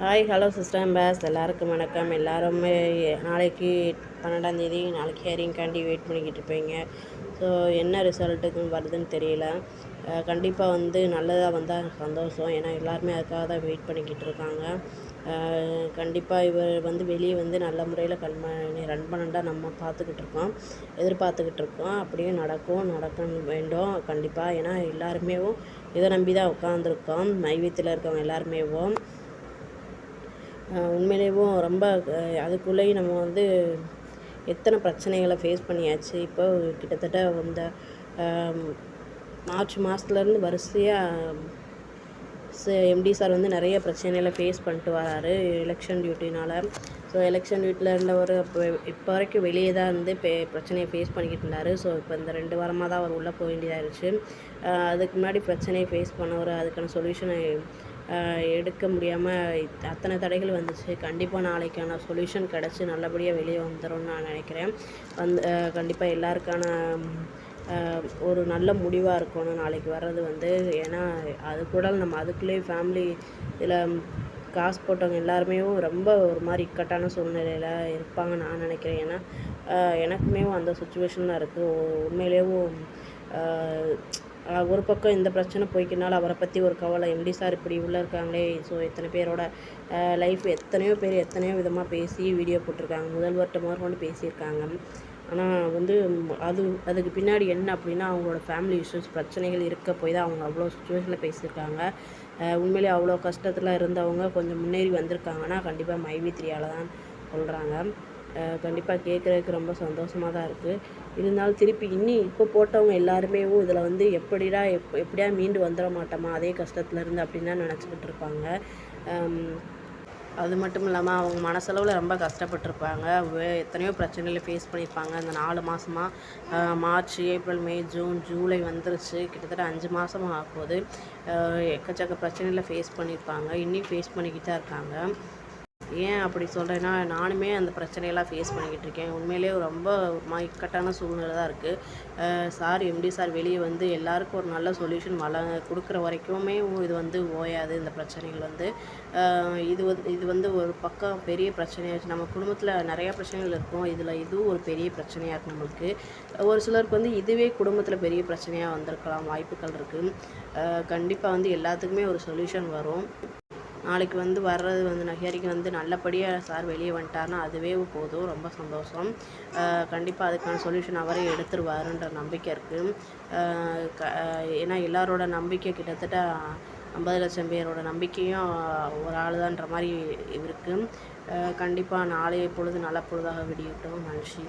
Hi hello sister base எல்லாருக்கும் வணக்கம். எல்லாருமே நாளைக்கு பன்னெண்டாந்தேதி நாளைக்கு ஹேரிங்காண்டி வெயிட் பண்ணிக்கிட்டு இருப்பீங்க. ஸோ என்ன ரிசல்ட்டுக்கு வருதுன்னு தெரியல. கண்டிப்பாக வந்து நல்லதாக வந்தால் சந்தோஷம். ஏன்னா எல்லாருமே அதுக்காக தான் வெயிட் பண்ணிக்கிட்டு இருக்காங்க. கண்டிப்பாக இவர் வந்து வெளியே வந்து நல்ல முறையில் கண் பண்ணி ரன் பண்ணண்டா நம்ம பார்த்துக்கிட்டு இருக்கோம். எதிர்பார்த்துக்கிட்டு இருக்கோம். அப்படியும் நடக்கும். நடக்க வேண்டும். கண்டிப்பாக ஏன்னா எல்லாருமேவும் இதை நம்பி தான் உட்காந்துருக்கோம் மைவீத்தில் இருக்கவங்க எல்லாருமேவும். உண்மையிலேயும் ரொம்ப அதுக்குள்ளேயும் நம்ம வந்து எத்தனை பிரச்சனைகளை ஃபேஸ் பண்ணியாச்சு. இப்போ கிட்டத்தட்ட இந்த மார்ச் மாதத்துலேருந்து வரிசையாக எம்டி சார் வந்து நிறைய பிரச்சனைகளை ஃபேஸ் பண்ணிட்டு வராரு எலெக்ஷன் டியூட்டினால் ஸோ எலெக்ஷன் டியூட்டியில் இருந்தவர் இப்போ இப்போ வரைக்கும் வெளியே தான் இருந்து பே பிரச்சனையை ஃபேஸ் பண்ணிக்கிட்டு இருந்தார். ஸோ இப்போ இந்த ரெண்டு வாரமாக தான் அவர் உள்ளே போக வேண்டியதாகிடுச்சு அதுக்கு முன்னாடி பிரச்சனையை ஃபேஸ் பண்ணவர் அதுக்கான சொல்யூஷனை எடுக்க முடியாமல் அத்தனை தடைகள் வந்துச்சு. கண்டிப்பாக நாளைக்கான சொல்யூஷன் கிடச்சி நல்லபடியாக வெளியே வந்துடும்னு நான் நினைக்கிறேன். வந்து கண்டிப்பாக எல்லாருக்கான ஒரு நல்ல முடிவாக இருக்கணும் நாளைக்கு வர்றது வந்து. ஏன்னா அது கூட நம்ம அதுக்குள்ளேயே ஃபேமிலி இதில் காசு போட்டவங்க எல்லாருமே ரொம்ப ஒரு மாதிரி இக்கட்டான சூழ்நிலையில் இருப்பாங்க நான் நினைக்கிறேன். ஏன்னா எனக்குமே அந்த சுச்சுவேஷன் இருக்குது உண்மையிலேயும் ஒரு பக்கம் இந்த பிரச்சனை போய்க்கினாலும் அவரை பற்றி ஒரு கவலை. எம்டி சார் இப்படி உள்ளே இருக்காங்களே. ஸோ எத்தனை பேரோட லைஃப் எத்தனையோ பேர் எத்தனையோ விதமாக பேசி வீடியோ போட்டிருக்காங்க. முதல்வர்கிட்ட முதற்கொண்டு பேசியிருக்காங்க. ஆனால் வந்து அது அதுக்கு பின்னாடி என்ன அப்படின்னா அவங்களோட ஃபேமிலி இஷ்யூஸ் பிரச்சனைகள் இருக்க போய் தான் அவங்க அவ்வளோ சுச்சுவேஷனில் பேசியிருக்காங்க. உண்மையிலே அவ்வளோ கஷ்டத்தில் இருந்தவங்க கொஞ்சம் முன்னேறி வந்திருக்காங்கன்னா கண்டிப்பாக மைவி த்ரீயால் தான் சொல்கிறாங்க கண்டிப்பாக கேட்குறதுக்கு ரொம்ப சந்தோஷமாக தான் இருக்குது இருந்தாலும் திருப்பி இனி இப்போ போட்டவங்க எல்லாருமே இதில் வந்து எப்படிடா எப் எப்படியா மீண்டு வந்துட மாட்டோமா அதே கஷ்டத்துலேருந்து அப்படின்னு தான் நினச்சிக்கிட்டு இருப்பாங்க. அது மட்டும் இல்லாமல் அவங்க மனசளவில் ரொம்ப கஷ்டப்பட்டுருப்பாங்க. எத்தனையோ பிரச்சனைகளை ஃபேஸ் பண்ணியிருப்பாங்க. அந்த நாலு மாதமாக March April May June July வந்துருச்சு. கிட்டத்தட்ட அஞ்சு மாதம் ஆகும்போது எக்கச்சக்க பிரச்சனைகளை ஃபேஸ் பண்ணியிருப்பாங்க. இன்னும் ஃபேஸ் பண்ணிக்கிட்டு தான் இருக்காங்க. ஏன் அப்படி சொல்கிறேன்னா நானுமே அந்த பிரச்சனையெல்லாம் ஃபேஸ் பண்ணிக்கிட்டு இருக்கேன். உண்மையிலே ரொம்ப ஒரு இக்கட்டான சூழ்நிலை தான் இருக்குது சார் எம்டி சார் வெளியே வந்து எல்லாருக்கும் ஒரு நல்ல சொல்யூஷன் வள கொடுக்குற வரைக்குமே இது வந்து ஓயாது இந்த பிரச்சனைகள் வந்து. இது வந்து இது வந்து ஒரு பக்கம் பெரிய பிரச்சனையாச்சு. நம்ம குடும்பத்தில் நிறையா பிரச்சனைகள் இருக்கும். இதில் இதுவும் ஒரு பெரிய பிரச்சனையாக இருக்குது நம்மளுக்கு. ஒரு சிலருக்கு வந்து இதுவே குடும்பத்தில் பெரிய பிரச்சனையாக வந்திருக்கலாம் வாய்ப்புகள் இருக்குது கண்டிப்பாக வந்து எல்லாத்துக்குமே ஒரு சொல்யூஷன் வரும். நாளைக்கு வந்து வர்றது வந்து நகையறிக்கை வந்து நல்லபடியாக சார் வெளியே வந்துட்டார்னா அதுவே போதும். ரொம்ப சந்தோஷம். கண்டிப்பாக அதுக்கான சொல்யூஷன் அவரே எடுத்துருவாருன்ற நம்பிக்கை இருக்குது ஏன்னா எல்லாரோட நம்பிக்கை கிட்டத்தட்ட ஐம்பது லட்சம் பேரோட நம்பிக்கையும் ஒரு ஆள் தான்ற மாதிரி இருக்குது கண்டிப்பாக நாளைய பொழுது நல்ல பொழுதாக விடியட்டும். மனுஷி